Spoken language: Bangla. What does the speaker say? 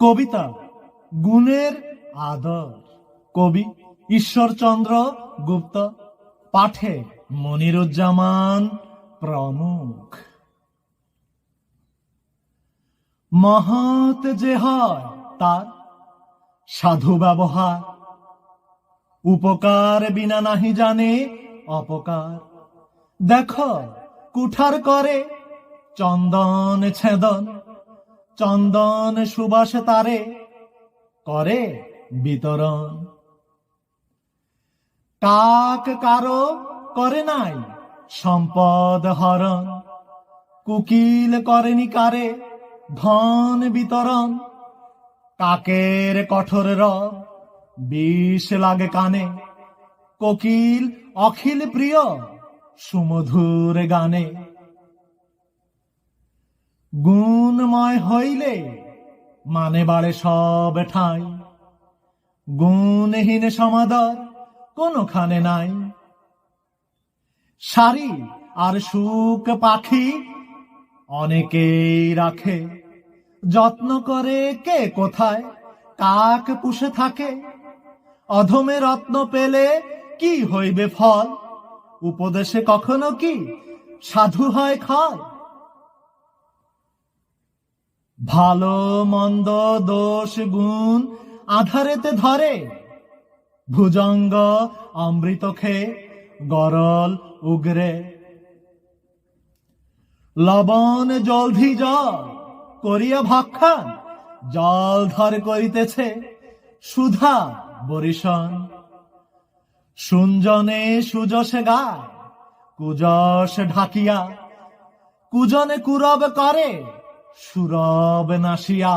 কবিতা, গুণের আদর। কবি ঈশ্বরচন্দ্র গুপ্ত, পাঠে মনিরুজ্জামান প্রমুখ। মহৎ যে হয় তার সাধু ব্যবহার, উপকার বিনা নাহি জানে অপকার। দেখ, কুঠার করে চন্দন ছেদন চন্দন সুবাস তারে করে বিতরণ। কাক কারও করে নাই সম্পদ হরণ। কুকিল করেনি কারে ধন বিতরণ। কাকের কঠোর রব বিষ লাগে কানে। কোকিল অখিল প্রিয় সুমধুর গানে। গুণময় হইলে মানে বাড়ে সব ঠাই গুণহীন সমাদর কোনখানে নাই। শাড়ি আর সুখ পাখি অনেকেই রাখে। যত্ন করে কে কোথায় কাক পুষে থাকে। অধমে রত্ন পেলে কি হইবে ফল? উপদেশে কখনো কি সাধু হয় খায় ভালো, মন্দ, দোষ, গুণ আধারেতে ধরে। ভুজঙ্গ, অমৃত খে, গরল, উগরে। লবণ জলধি জল করিয়া ভক্ষণ, জল ধর করিতেছে, সুধা, বরিশন। সুঞ্জনে সুযশে গা কুজস ঢাকিয়া কুজনে কুরব করে। সুরব নাসিয়া।